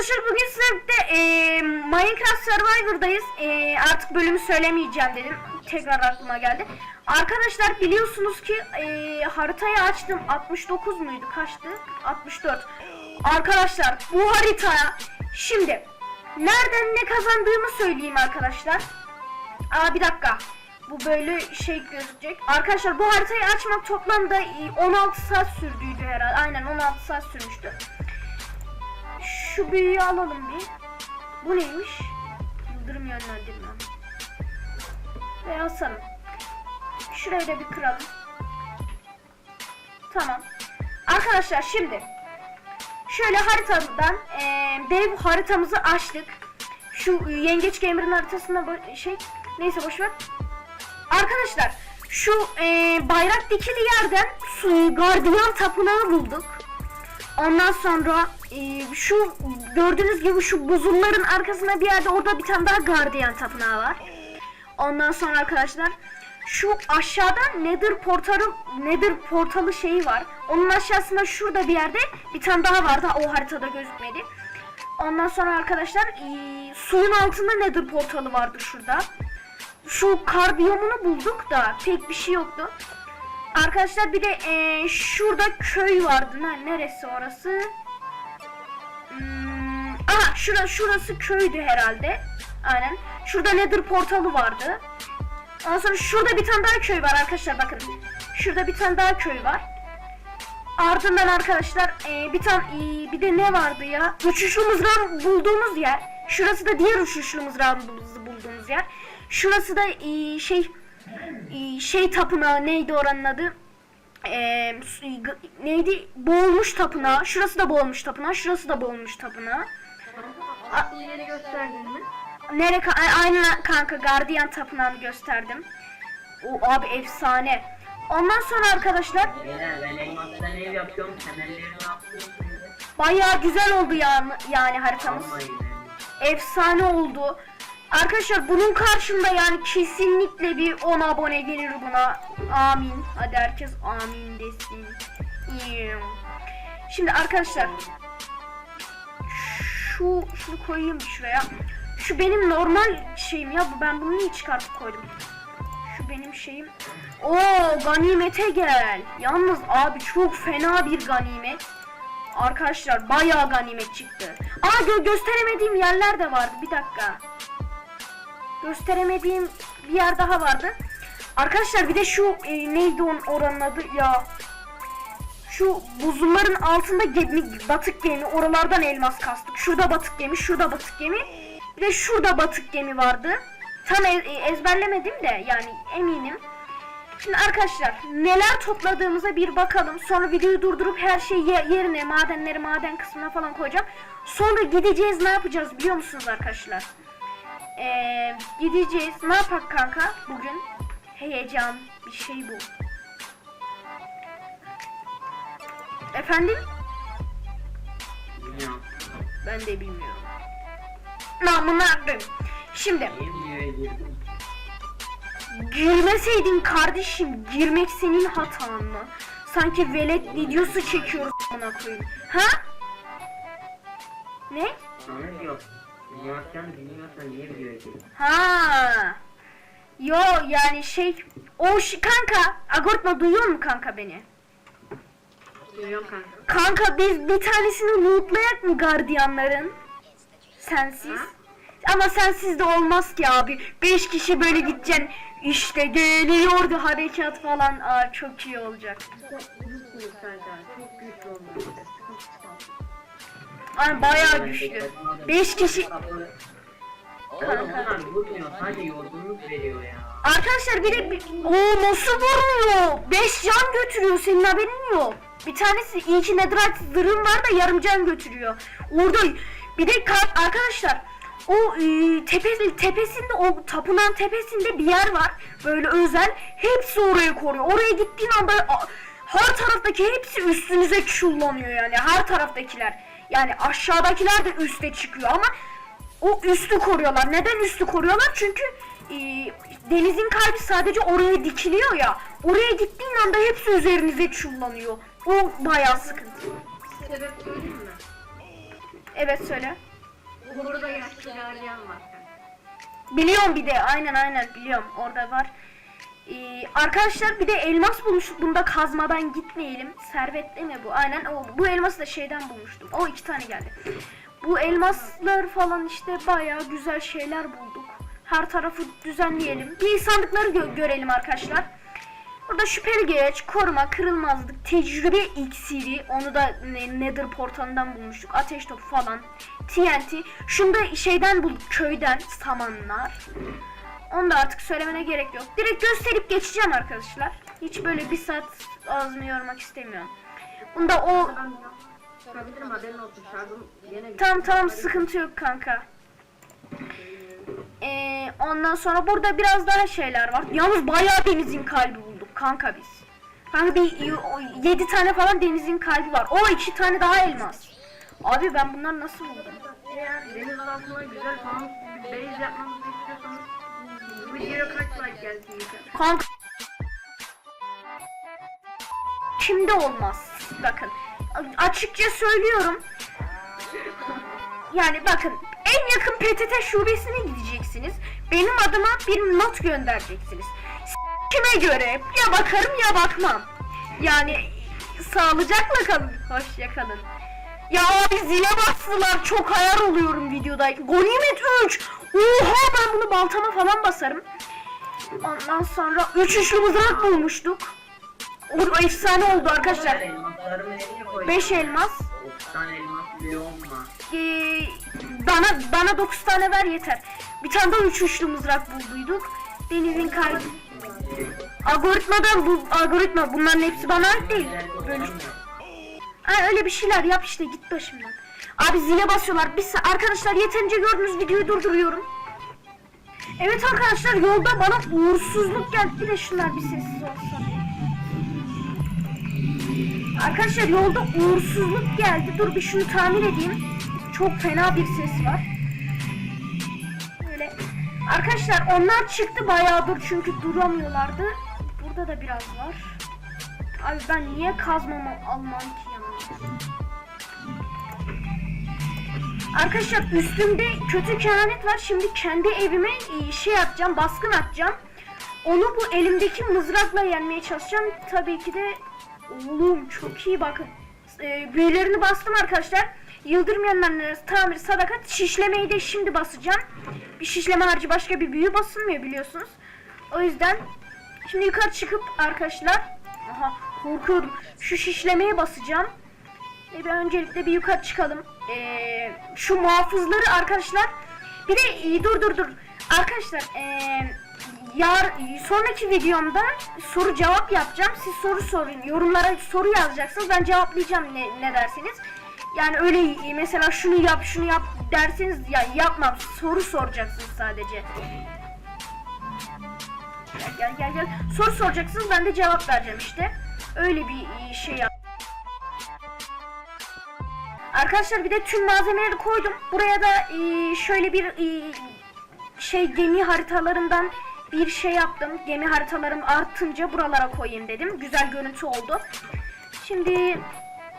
Arkadaşlar bugün sizlerle e, Minecraft Survivor'dayız. E, artık bölümü söylemeyeceğim dedim. Tekrar aklıma geldi. Arkadaşlar biliyorsunuz ki e, haritayı açtım. 69 muydu? Kaçtı? 64. Arkadaşlar bu haritaya şimdi nereden ne kazandığımı söyleyeyim arkadaşlar. Aa bir dakika. Bu böyle şey gözükecek. Arkadaşlar bu haritayı açmak toplamda e, 16 saat sürdüydü herhalde. Aynen 16 saat sürmüştü. Şu büyüyü alalım bir. Bu neymiş? Yıldırım yönlendirme. Ve asalım. Şurayı da bir kıralım. Tamam. Arkadaşlar şimdi şöyle haritadan eee dev haritamızı açtık. Şu e, Yengeç Gamer'ın haritasında bo- şey neyse boş ver. Arkadaşlar şu eee, bayrak dikili yerden su gardiyan tapınağı bulduk. Ondan sonra e, şu gördüğünüz gibi şu buzulların arkasında bir yerde orada bir tane daha gardiyan tapınağı var. Ondan sonra arkadaşlar şu aşağıda Nether portalı Nether portalı şeyi var. Onun aşağısında şurada bir yerde bir tane daha vardı. O haritada gözükmedi. Ondan sonra arkadaşlar e, suyun altında Nether portalı vardı şurada. Şu kar biyomunu bulduk da pek bir şey yoktu. Arkadaşlar bir de eee, şurada köy vardı. Ne, neresi orası? Şura, şurası köydü herhalde. Aynen. Şurada Nether portalı vardı. Ondan sonra şurada bir tane daha köy var arkadaşlar bakın. Şurada bir tane daha köy var. Ardından arkadaşlar eee, bir tane eee, bir de ne vardı ya? Uçuşlu mızrağı bulduğumuz yer. Şurası da diğer uçuşlu mızrağımızı bulduğumuz yer. Şurası da eee, şey eee, şey tapınağı neydi oranın adı? G- neydi? Boğulmuş tapınağı. Şurası da boğulmuş tapınağı. Şurası da boğulmuş tapınağı. Asıl yeri gösterdin mi? Nere ka- a- aynen kanka gardiyan tapınağını gösterdim. O abi efsane. Ondan sonra arkadaşlar Beyler ben elmastan ev yapıyorum. Temellerini attım. bayağı güzel oldu yani, yani haritamız. Efsane oldu. Arkadaşlar bunun karşında yani kesinlikle bir 10 abone gelir buna. Amin. Hadi herkes amin desin. Şimdi arkadaşlar şu şunu koyayım şuraya. Şu benim normal şeyim ya. Ben bunu niye çıkartıp koydum? Şu benim şeyim. Oo ganimete gel. Yalnız abi çok fena bir ganimet. Arkadaşlar bayağı ganimet çıktı. Aa gö- gösteremediğim yerler de vardı. Bir dakika. Gösteremediğim bir yer daha vardı. Arkadaşlar bir de şu e, neydi onun oranın adı ya. Şu buzulların altında gemi, batık gemi oralardan elmas kastık. Şurada batık gemi, şurada batık gemi. Bir şurada batık gemi vardı. Tam e- e, ezberlemedim de yani eminim. Şimdi arkadaşlar neler topladığımıza bir bakalım. Sonra videoyu durdurup her şeyi ye- yerine madenleri maden kısmına falan koyacağım. Sonra gideceğiz ne yapacağız biliyor musunuz arkadaşlar? Ee, gideceğiz. Ne yapak kanka bugün? Heyecan bir şey bu. Efendim? Bilmiyorum. Ben de bilmiyorum. Namına koyayım. Şimdi girmeseydin kardeşim girmek senin hatan mı? Sanki velet videosu çekiyoruz amına koyayım. Ha? Ne? Sana yok. Yapacağını bilmiyorsan niye girdin? Ha. Yo yani şey o kanka Agortma duyuyor mu kanka beni? Duyuyorum kanka. Kanka biz bir tanesini lootlayak mı gardiyanların? Sensiz. Ama sensiz de olmaz ki abi. 5 kişi böyle gideceksin. İşte geliyordu harekat falan. Aa çok iyi olacak. Ay bayağı güçlü. 5 kişi. Arkadaşlar bir de. Oo nasıl vurmuyor? 5 can götürüyor senin haberin yok. Bir tanesi iyi ki netherite zırhım var da yarım can götürüyor. Orada bir de ka- arkadaşlar o e, tepesi, tepesinde o tapınağın tepesinde bir yer var. Böyle özel. Hepsi orayı koruyor. Oraya gittiğin anda a- her taraftaki hepsi üstünüze çullanıyor yani. Her taraftakiler. Yani aşağıdakiler de üste çıkıyor ama o üstü koruyorlar. Neden üstü koruyorlar? Çünkü e, denizin kalbi sadece oraya dikiliyor ya. Oraya gittiğin anda hepsi üzerinize çullanıyor. O bayağı sıkıntı. Sebep söyleyeyim mi? Evet söyle. Burada yaşlı gardiyan var. Biliyorum bir de aynen aynen biliyorum orada var. Ee, arkadaşlar bir de elmas bulmuştuk. Bunda kazmadan gitmeyelim. Servetli mi bu? Aynen o. Bu elması da şeyden bulmuştum. O iki tane geldi. Bu elmaslar falan işte bayağı güzel şeyler bulduk. Her tarafı düzenleyelim. Bir sandıkları gö- görelim arkadaşlar. Burada şüpheli geç, koruma, kırılmazlık, tecrübe iksiri, onu da ne- Nether portalından bulmuştuk. Ateş topu falan, TNT. Şunu da şeyden bulduk, köyden, samanlar. Onu da artık söylemene gerek yok. Direkt gösterip geçeceğim arkadaşlar. Hiç böyle bir saat ağzımı yormak istemiyorum. Bunda o... Tamam tamam sıkıntı yok kanka. Ee, ondan sonra burada biraz daha şeyler var. Yalnız bayağı denizin kalbi bulduk kanka biz. Kanka bir 7 tane falan denizin kalbi var. O iki tane daha elmas. Abi ben bunları nasıl buldum? Eğer deniz altına güzel falan bir base yapmamızı istiyorsanız videoya kaç like. Kanka Şimdi olmaz. Bakın. Açıkça söylüyorum. Yani bakın en yakın PTT şubesine gideceksiniz. Benim adıma bir not göndereceksiniz. Kime göre ya bakarım ya bakmam. Yani sağlıcakla kalın. Hoşça kalın. Ya abi zile bastılar. Çok hayal oluyorum videodayken. Ganimet 3. Oha ben bunu baltama falan basarım. Ondan sonra üç üçlü mızrak bulmuştuk. O, efsane oldu arkadaşlar. Elmaslarımı nereye koydun? 5 elmas. 30 tane elmas bile olma. Ee, bana bana 9 tane ver yeter. Bir tane daha üç üçlü mızrak bulduyduk. Denizin kalbi. Algoritmadan bu algoritma bunların hepsi bana ait değil. Böyle öyle bir şeyler yap işte git başımdan. Abi zile basıyorlar. Biz arkadaşlar yeterince gördünüz videoyu durduruyorum. Evet arkadaşlar yolda bana uğursuzluk geldi. Bir de şunlar bir sessiz olsun. Arkadaşlar yolda uğursuzluk geldi. Dur bir şunu tamir edeyim. Çok fena bir ses var. Arkadaşlar onlar çıktı bayağıdır çünkü duramıyorlardı. Burada da biraz var. Abi ben niye kazmamı almam ki yanıma? Arkadaşlar üstümde kötü kehanet var. Şimdi kendi evime e, şey atacağım, baskın atacağım. Onu bu elimdeki mızrakla yenmeye çalışacağım. Tabii ki de oğlum çok iyi bakın. E, büyülerini bastım arkadaşlar. Yıldırım yenmenleri, tamir, sadakat, şişlemeyi de şimdi basacağım. Bir şişleme harcı başka bir büyü basılmıyor biliyorsunuz. O yüzden şimdi yukarı çıkıp arkadaşlar aha korkuyordum. Şu şişlemeye basacağım. E, bir öncelikle bir yukarı çıkalım. Ee, şu muhafızları arkadaşlar. Bir de e, dur dur dur. Arkadaşlar e, yar sonraki videomda soru cevap yapacağım. Siz soru sorun. Yorumlara soru yazacaksınız. Ben cevaplayacağım ne, ne derseniz. Yani öyle e, mesela şunu yap şunu yap derseniz ya yapmam. Soru soracaksınız sadece. Gel gel gel. Soru soracaksınız ben de cevap vereceğim işte. Öyle bir e, şey yap. Arkadaşlar bir de tüm malzemeleri koydum. Buraya da e, şöyle bir e, şey gemi haritalarından bir şey yaptım. Gemi haritalarım artınca buralara koyayım dedim. Güzel görüntü oldu. Şimdi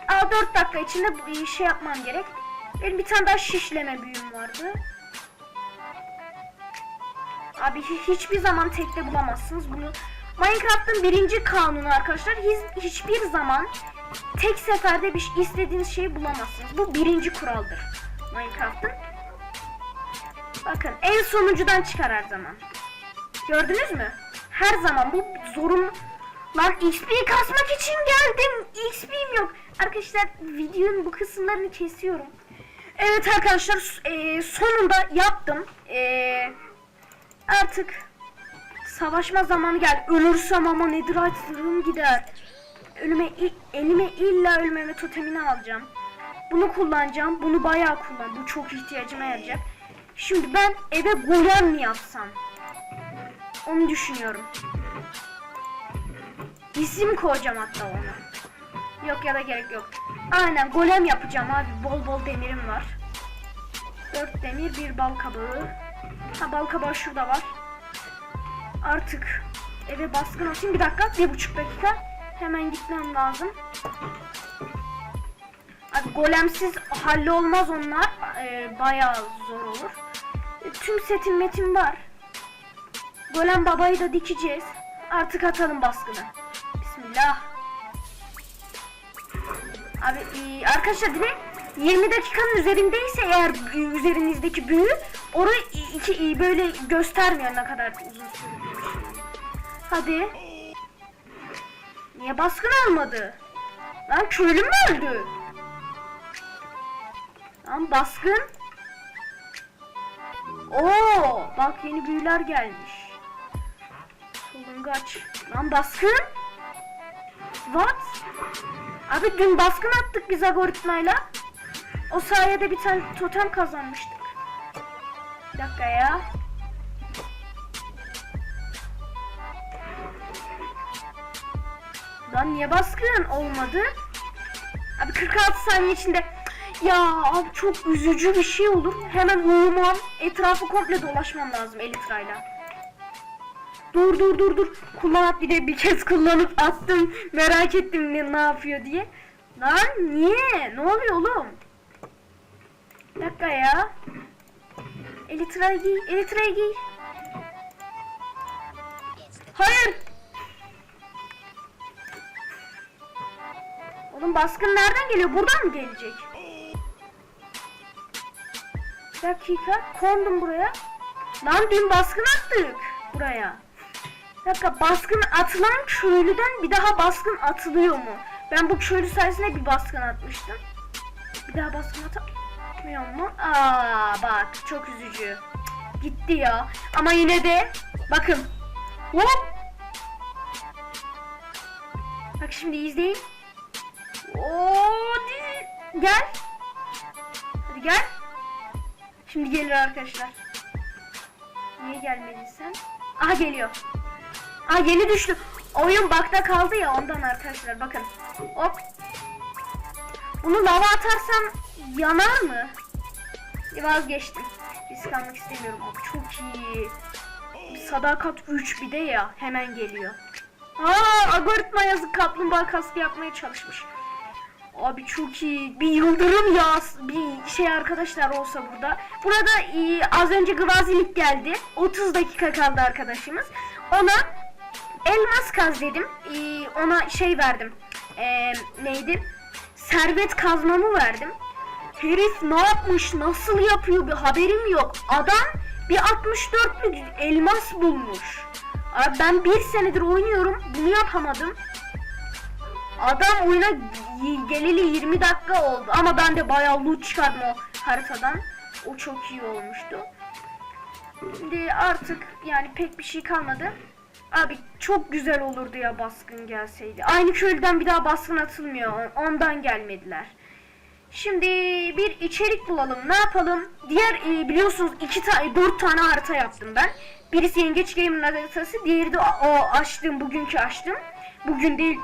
aa, 4 dakika içinde bir şey yapmam gerek. Benim bir tane daha şişleme büyüm vardı. Abi hi- hiçbir zaman tekte bulamazsınız bunu. Minecraft'ın birinci kanunu arkadaşlar hiç, hiçbir zaman tek seferde bir istediğiniz şeyi bulamazsınız. Bu birinci kuraldır Minecraft'ın. Bakın en sonuncudan çıkar her zaman. Gördünüz mü? Her zaman bu zorun... Lan XP kasmak için geldim. XP'm yok. Arkadaşlar videonun bu kısımlarını kesiyorum. Evet arkadaşlar eee, sonunda yaptım. Eee artık savaşma zamanı geldi. Ölürsem ama netherite zırhım gider. Ölüme, elime illa ölmeme totemini alacağım. Bunu kullanacağım. Bunu bayağı kullan. Bu çok ihtiyacıma yarayacak. Şimdi ben eve golem mi yapsam? Onu düşünüyorum. İsim koyacağım hatta ona. Yok ya da gerek yok. Aynen golem yapacağım abi. Bol bol demirim var. 4 demir, bir bal kabağı. Ha bal kabağı şurada var. Artık eve baskın atayım. Bir dakika, bir buçuk dakika. Hemen gitmem lazım. Abi golemsiz hallolmaz onlar. e, bayağı zor olur. E, tüm setim metim var. Golem babayı da dikeceğiz. Artık atalım baskını. Bismillah. Abi e, arkadaşlar direkt 20 dakikanın üzerindeyse eğer e, üzerinizdeki büyü orayı iki böyle göstermiyor ne kadar uzun sürdüğünü. Hadi. Niye baskın almadı? Lan köylü mü öldü? Lan baskın. Oo, bak yeni büyüler gelmiş. Solungaç. Lan baskın. What? Abi dün baskın attık biz algoritmayla. O sayede bir tane totem kazanmıştık. Bir dakika ya. Lan niye baskın olmadı? Abi 46 saniye içinde ya abi çok üzücü bir şey olur. Hemen uyumam. Etrafı komple dolaşmam lazım elitrayla. Dur dur dur dur. Kullanıp bir de bir kez kullanıp attım. Merak ettim ne, ne yapıyor diye. Lan niye? Ne oluyor oğlum? Bir dakika ya. Elitrayı giy. Elitrayı giy. Hayır. Oğlum baskın nereden geliyor? Buradan mı gelecek? Bir dakika. Kondum buraya. Lan dün baskın attık buraya. Bir dakika baskın atılan köylüden bir daha baskın atılıyor mu? Ben bu köylü sayesinde bir baskın atmıştım. Bir daha baskın atamıyor mu? Aa bak çok üzücü. Gitti ya. Ama yine de bakın. Hop. Bak şimdi izleyin. Oo, gel. Hadi gel. Şimdi gelir arkadaşlar. Niye gelmedin sen? Aha geliyor. Aa yeni düştü. Oyun bakta kaldı ya ondan arkadaşlar bakın. Hop. Bunu lava atarsam yanar mı? Vazgeçtim. Risk almak istemiyorum. Bak çok iyi. Sadakat 3 bir de ya hemen geliyor. Aa algoritma yazık kaplumbağa kaskı yapmaya çalışmış. Abi çok iyi. Bir yıldırım yağ bir şey arkadaşlar olsa burada. Burada e, az önce gvazilik geldi. 30 dakika kaldı arkadaşımız. Ona elmas kaz dedim. E, ona şey verdim. E, neydi? Servet kazmamı verdim. Herif ne yapmış? Nasıl yapıyor? Bir haberim yok. Adam bir 64'lük elmas bulmuş. Abi ben bir senedir oynuyorum. Bunu yapamadım. Adam oyuna geleli 20 dakika oldu ama ben de bayağı loot çıkardım o haritadan. O çok iyi olmuştu. Şimdi artık yani pek bir şey kalmadı. Abi çok güzel olurdu ya baskın gelseydi. Aynı köylüden bir daha baskın atılmıyor. Ondan gelmediler. Şimdi bir içerik bulalım. Ne yapalım? Diğer e, biliyorsunuz iki tane dört tane harita yaptım ben. Birisi Yengeç Gamer'ın haritası, diğeri de o o açtığım bugünkü açtım. Bugün değil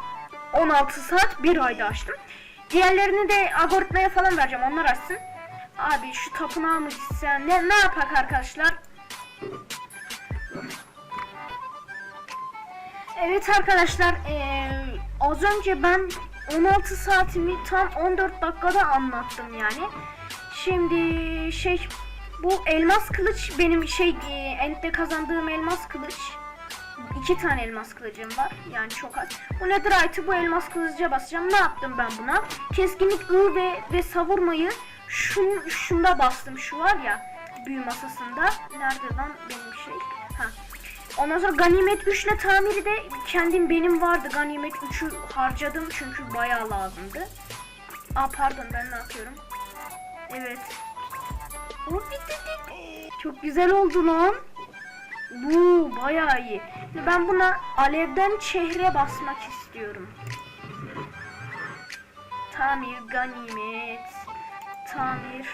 16 saat bir ayda açtım. Diğerlerini de algoritmaya falan vereceğim. Onlar açsın. Abi şu tapınağa mı gitsen? Ne, ne yapak arkadaşlar? Evet arkadaşlar eee, az önce ben 16 saatimi tam 14 dakikada anlattım yani. Şimdi şey bu elmas kılıç benim şey endde kazandığım elmas kılıç. İki tane elmas kılıcım var. Yani çok az. Bu netherite'ı bu elmas kılıca basacağım. Ne yaptım ben buna? Keskinlik I ve, ve savurmayı şun, şunda bastım. Şu var ya büyü masasında. Nerede lan benim şey? Ha. Ondan sonra ganimet 3 ile tamiri de kendim benim vardı. Ganimet 3'ü harcadım çünkü bayağı lazımdı. Aa pardon ben ne yapıyorum? Evet. Dik. Çok güzel oldu lan. Bu bayağı iyi. Ben buna alevden çehre basmak istiyorum. Tamir, ganimet, tamir.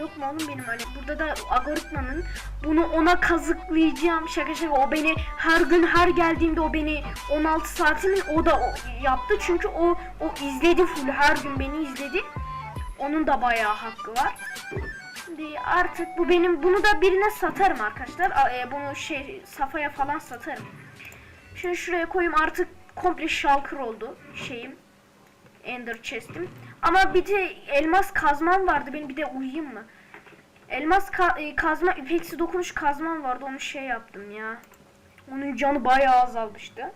Yok mu oğlum benim öyle? Burada da algoritmanın bunu ona kazıklayacağım. Şaka şaka o beni her gün her geldiğimde o beni 16 saatimin o da o yaptı. Çünkü o o izledi full her gün beni izledi. Onun da bayağı hakkı var. Şimdi artık bu benim bunu da birine satarım arkadaşlar. E, bunu şey safaya falan satarım. Şimdi şuraya koyayım artık komple şalkır oldu şeyim. Ender chest'im. Ama bir de elmas kazmam vardı. Benim bir de uyuyayım mı? Elmas ka- e, kazma, ipeksi dokunuş kazmam vardı. Onu şey yaptım ya. Onun canı bayağı azalmıştı.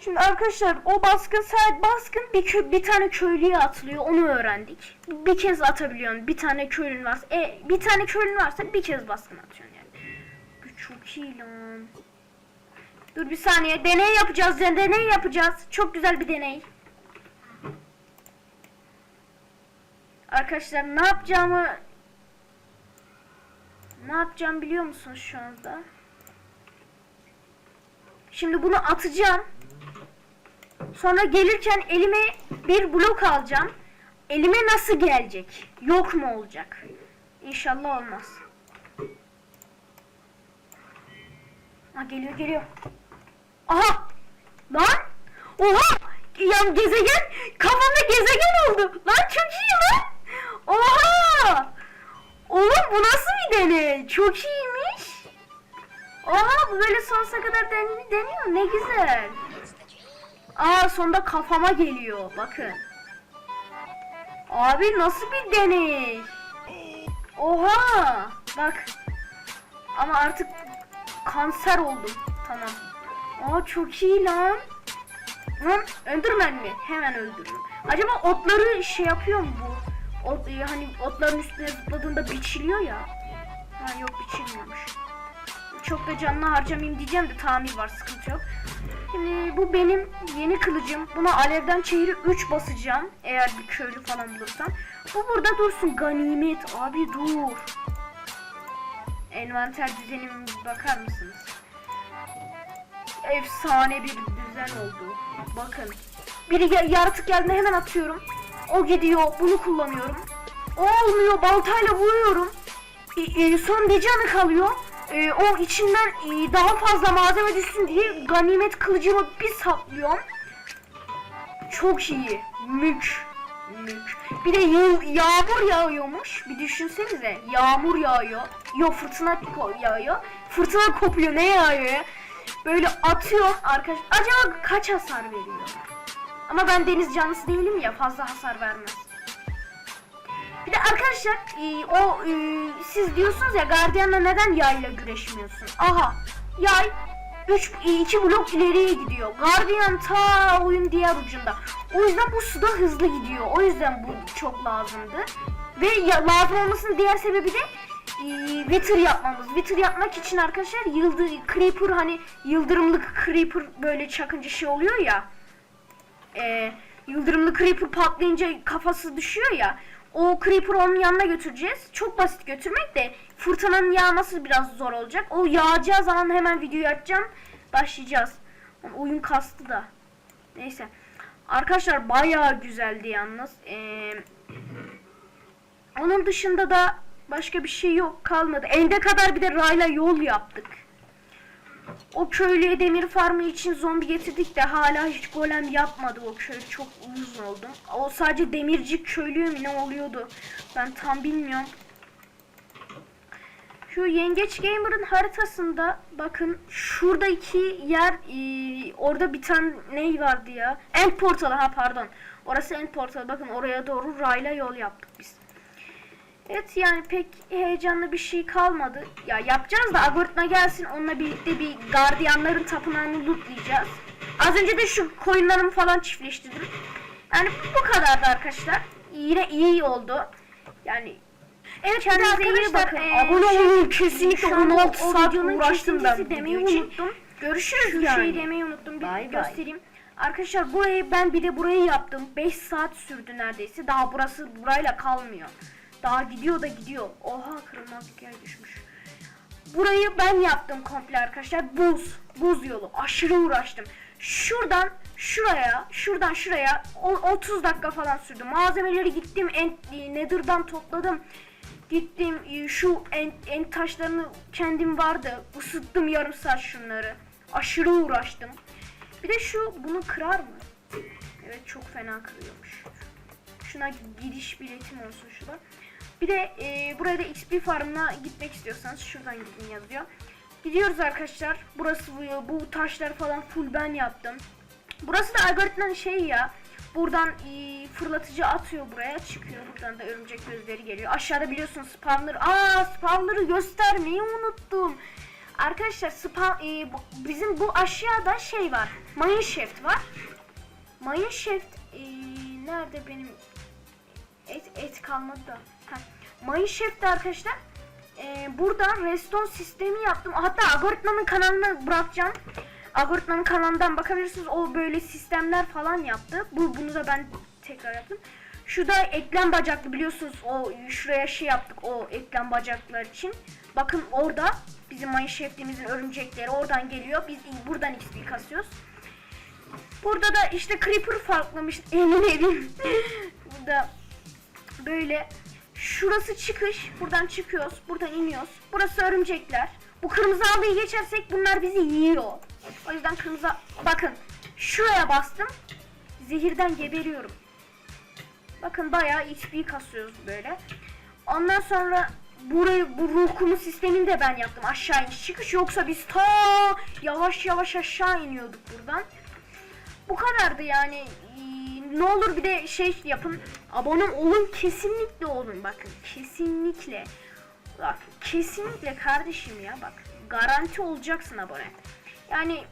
Şimdi arkadaşlar o baskın saat baskın bir, kö- bir tane köylüye atılıyor onu öğrendik. Bir kez atabiliyorsun bir tane köylün varsa e, bir tane köylün varsa bir kez baskın atıyorsun yani. Bu çok iyi lan. Dur bir saniye deney yapacağız ya deney yapacağız. Çok güzel bir deney. Arkadaşlar ne yapacağımı ne yapacağım biliyor musunuz şu anda? Şimdi bunu atacağım. Sonra gelirken elime bir blok alacağım. Elime nasıl gelecek? Yok mu olacak? İnşallah olmaz. Ha geliyor geliyor. Aha! Lan! Oha! Ya gezegen kafamda gezegen oldu. Lan çok iyi lan. Oha! Oğlum bu nasıl bir deney? Çok iyiymiş. Oha bu böyle sonsuza kadar den deniyor. Ne güzel. Aa sonunda kafama geliyor. Bakın. Abi nasıl bir deney? Oha! Bak. Ama artık kanser oldum. Tamam. Aa çok iyi lan. Lan öldürmen mi? Hemen öldürürüm. Acaba otları şey yapıyor mu bu? Ot, e, hani otların üstüne zıpladığında biçiliyor ya. Ha yok biçilmiyormuş. Çok da canını harcamayayım diyeceğim de tamir var sıkıntı yok. Şimdi bu benim yeni kılıcım. Buna alevden çeviri 3 basacağım. Eğer bir köylü falan bulursam. Bu burada dursun. Ganimet. Abi dur. Envanter düzenime bakar mısınız? Efsane bir düzen oldu. Bakın. Biri ya- yaratık geldiğinde hemen atıyorum. O gidiyor. Bunu kullanıyorum. O olmuyor. Baltayla vuruyorum. E, e, son bir kalıyor. E, o içinden e, daha fazla malzeme düşsün diye ganimet kılıcımı bir saplıyorum. Çok iyi. Mük. Mük. Bir de yağ- yağmur yağıyormuş. Bir düşünsenize. Yağmur yağıyor. Yok fırtına yağıyor. Fırtına kopuyor. Ne yağıyor ya? Böyle atıyor arkadaş. Acaba kaç hasar veriyor? Ama ben deniz canlısı değilim ya fazla hasar vermez. Bir de arkadaşlar e, o e, siz diyorsunuz ya gardiyanla neden yayla güreşmiyorsun? Aha yay 3 2 blok ileriye gidiyor. Gardiyan ta oyun diğer ucunda. O yüzden bu suda hızlı gidiyor. O yüzden bu çok lazımdı. Ve lazım olmasının diğer sebebi de e, Wither yapmamız. Wither yapmak için arkadaşlar yıldır creeper hani yıldırımlık creeper böyle çakınca şey oluyor ya. E, yıldırımlı creeper patlayınca kafası düşüyor ya. O creeper onun yanına götüreceğiz. Çok basit götürmek de fırtınanın yağması biraz zor olacak. O yağacağı zaman hemen videoyu açacağım. Başlayacağız. Oyun kastı da. Neyse. Arkadaşlar bayağı güzeldi yalnız. Ee, onun dışında da başka bir şey yok kalmadı. Ende kadar bir de rayla yol yaptık. O köylüye demir farmı için zombi getirdik de hala hiç golem yapmadı o köylü. Çok uzun oldum. O sadece demirci köylü mü ne oluyordu? Ben tam bilmiyorum. Şu Yengeç Gamer'ın haritasında bakın şuradaki yer e, orada bir tane ne vardı ya? End portalı ha pardon. Orası end portalı. Bakın oraya doğru rayla yol yaptık biz. Evet yani pek heyecanlı bir şey kalmadı. Ya yapacağız da algoritma gelsin onunla birlikte bir gardiyanların tapınağını lootlayacağız. Az önce de şu koyunlarımı falan çiftleştirdim. Yani bu kadardı arkadaşlar. Yine iyi oldu. Yani Evet kendinize iyi bakın. Abone olun kesinlikle 16 saat uğraştım ben demeyi unuttum. Görüşürüz Şu yani. şeyi demeyi unuttum. Bir bay. göstereyim. Arkadaşlar burayı ben bir de burayı yaptım. 5 saat sürdü neredeyse. Daha burası burayla kalmıyor. Daha gidiyor da gidiyor. Oha kırılmazlık yer düşmüş. Burayı ben yaptım komple arkadaşlar. Buz. Buz yolu. Aşırı uğraştım. Şuradan şuraya, şuradan şuraya o- 30 dakika falan sürdü. Malzemeleri gittim en, e, Nether'dan topladım. Gittim e, şu en, taşlarını kendim vardı. Isıttım yarım saat şunları. Aşırı uğraştım. Bir de şu bunu kırar mı? Evet çok fena kırıyormuş. Şuna gidiş biletim olsun şurada. Bir de e, buraya XP farmına gitmek istiyorsanız şuradan gidin yazıyor. Gidiyoruz arkadaşlar. Burası bu, bu taşlar falan full ben yaptım. Burası da algoritmanın şey ya. Buradan e, fırlatıcı atıyor buraya çıkıyor. Buradan da örümcek gözleri geliyor. Aşağıda biliyorsunuz spawner. Aa spawner'ı göstermeyi unuttum. Arkadaşlar spa, e, bizim bu aşağıda şey var. Mineshaft var. Mineshaft e, nerede benim et et kalmadı da. Ha. Mineshaft'te arkadaşlar e, buradan redstone sistemi yaptım. Hatta Algoritma'nın kanalına bırakacağım. Algoritma'nın kanalından bakabilirsiniz. O böyle sistemler falan yaptı. Bu bunu da ben tekrar yaptım. Şu da eklem bacaklı biliyorsunuz. O şuraya şey yaptık o eklem bacaklar için. Bakın orada bizim Mineshaft'imizin örümcekleri oradan geliyor. Biz buradan XP kasıyoruz. Burada da işte Creeper farklamış. Emin edin. Burada böyle şurası çıkış. Buradan çıkıyoruz. Buradan iniyoruz. Burası örümcekler. Bu kırmızı halıyı geçersek bunlar bizi yiyor. O yüzden kırmızı bakın şuraya bastım. Zehirden geberiyorum. Bakın bayağı XP kasıyoruz böyle. Ondan sonra burayı bu ruh kumu sistemini de ben yaptım. Aşağı iniş çıkış yoksa biz ta yavaş yavaş aşağı iniyorduk buradan. Bu kadardı yani. Ne olur bir de şey yapın. Abone olun kesinlikle olun bakın. Kesinlikle. Bak kesinlikle kardeşim ya bak. Garanti olacaksın abone. Yani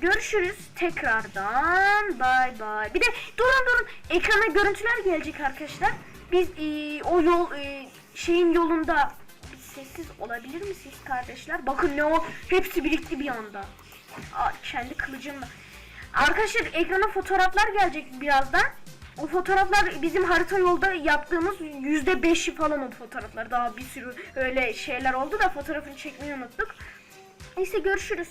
görüşürüz tekrardan. Bay bay. Bir de durun durun. Ekrana görüntüler gelecek arkadaşlar. Biz ee, o yol ee, şeyin yolunda bir sessiz olabilir misiniz kardeşler? Bakın ne o hepsi birikti bir anda. Aa, kendi kılıcımla. Arkadaşlar ekrana fotoğraflar gelecek birazdan. O fotoğraflar bizim harita yolda yaptığımız yüzde beşi falan o fotoğraflar. Daha bir sürü öyle şeyler oldu da fotoğrafını çekmeyi unuttuk. Neyse görüşürüz.